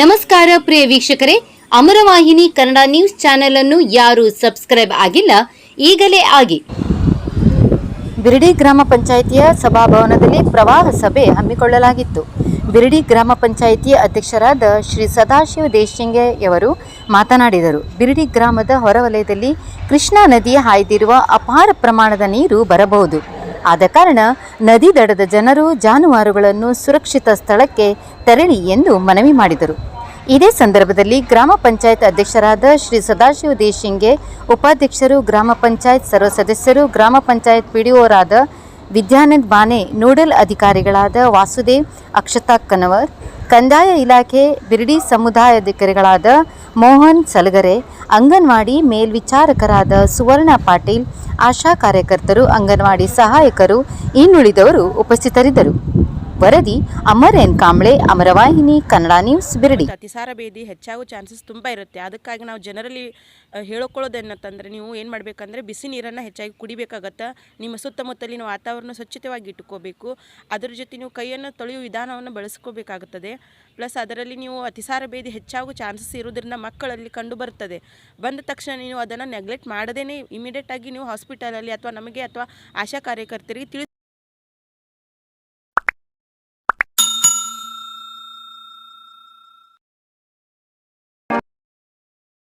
ನಮಸ್ಕಾರ ಪ್ರಿಯ ವೀಕ್ಷಕರೇ, ಅಮರವಾಹಿನಿ Kannada news channel ಅನ್ನು ಯಾರು ಸಬ್ಸ್ಕ್ರೈಬ್ ಆಗಿಲ್ಲ, ಈಗಲೇ ಆಗಿ. ಬಿರಡಿ ಗ್ರಾಮ ಪಂಚಾಯಿತಿಯ ಸಭಾಭವನದಲ್ಲಿ ಪ್ರವಾಹ ಸಭೆ ಹಮ್ಮಿಕೊಳ್ಳಲಾಗಿತ್ತು. ಬಿರಡಿ ಗ್ರಾಮ ಪಂಚಾಯಿತಿಯ ಅಧ್ಯಕ್ಷರಾದ ಶ್ರೀ ಸದಾಶಿವ ದೇಶಿಂಗೆಯವರು ಮಾತನಾಡಿದರು. ಬಿರಡಿ ಗ್ರಾಮದ ಹೊರವಲಯದಲ್ಲಿ ಕೃಷ್ಣಾ ನದಿ ಹಾಯ್ದಿರುವ ಅಪಾರ ಪ್ರಮಾಣದ ನೀರು ಬರಬಹುದು. ಆದ ಕಾರಣ ನದಿ ದಡದ ಜನರು ಜಾನುವಾರುಗಳನ್ನು ಸುರಕ್ಷಿತ ಸ್ಥಳಕ್ಕೆ ತೆರಳಿ ಎಂದು ಮನವಿ ಮಾಡಿದರು. ಇದೇ ಸಂದರ್ಭದಲ್ಲಿ ಗ್ರಾಮ ಪಂಚಾಯತ್ ಅಧ್ಯಕ್ಷರಾದ ಶ್ರೀ ಸದಾಶಿವ ದೇಶಿಂಗೆ ಉಪಾಧ್ಯಕ್ಷರು, ಗ್ರಾಮ ಪಂಚಾಯತ್ ಸರ್ವ ಸದಸ್ಯರು, ಗ್ರಾಮ ಪಂಚಾಯತ್ ಪಿಡಿಒರಾದ ವಿದ್ಯಾನಂದ್ ಬಾನೆ ನೋಡಲ್ ಅಧಿಕಾರಿಗಳಾದ ವಾಸುದೇವ್, ಅಕ್ಷತಾ ಕನವರ್, ಕಂದಾಯ ಇಲಾಖೆ, ಬಿರ್ಡಿ ಸಮುದಾಯಾಧಿಕಾರಿಗಳಾದ ಮೋಹನ್ ಸಲಗರೆ, ಅಂಗನವಾಡಿ ಮೇಲ್ವಿಚಾರಕರಾದ ಸುವರ್ಣ ಪಾಟೀಲ್, ಆಶಾ ಕಾರ್ಯಕರ್ತರು, ಅಂಗನವಾಡಿ ಸಹಾಯಕರು ಇನ್ನುಳಿದವರು ಉಪಸ್ಥಿತರಿದ್ದರು. ವರದಿ ಅಮರ್ ಎನ್ ಕಾಂಬ್ಳೆ ಅಮರವಾಹಿನಿ ಕನ್ನಡ ನ್ಯೂಸ್, ಬಿರಡಿ. ಅತಿಸಾರ ಭೇದಿ ಹೆಚ್ಚಾಗೋ ಚಾನ್ಸಸ್ ತುಂಬ ಇರುತ್ತೆ. ಅದಕ್ಕಾಗಿ ನಾವು ಜನರಲ್ಲಿ ಹೇಳ್ಕೊಳ್ಳೋದೇನಂತಂದರೆ ನೀವು ಏನು ಮಾಡಬೇಕಂದ್ರೆ ಬಿಸಿ ನೀರನ್ನು ಹೆಚ್ಚಾಗಿ ಕುಡಿಬೇಕಾಗತ್ತೆ. ನಿಮ್ಮ ಸುತ್ತಮುತ್ತಲಿನ ವಾತಾವರಣ ಸ್ವಚ್ಛತೆಯಾಗಿ ಇಟ್ಟುಕೋಬೇಕು. ಅದರ ಜೊತೆ ನೀವು ಕೈಯನ್ನು ತೊಳೆಯುವ ವಿಧಾನವನ್ನು ಬಳಸ್ಕೋಬೇಕಾಗುತ್ತದೆ. ಪ್ಲಸ್ ಅದರಲ್ಲಿ ನೀವು ಅತಿಸಾರ ಭೇದಿ ಹೆಚ್ಚಾಗೋ ಚಾನ್ಸಸ್ ಇರೋದ್ರಿಂದ ಮಕ್ಕಳಲ್ಲಿ ಕಂಡು ಬರ್ತದೆ ಬಂದ ತಕ್ಷಣ ನೀವು ಅದನ್ನು ನೆಗ್ಲೆಕ್ಟ್ ಮಾಡದೇ ಇಮಿಡಿಯೇಟಾಗಿ ನೀವು ಹಾಸ್ಪಿಟಲಲ್ಲಿ ಅಥವಾ ನಮಗೆ ಅಥವಾ ಆಶಾ ಕಾರ್ಯಕರ್ತರಿಗೆ ತಿಳಿ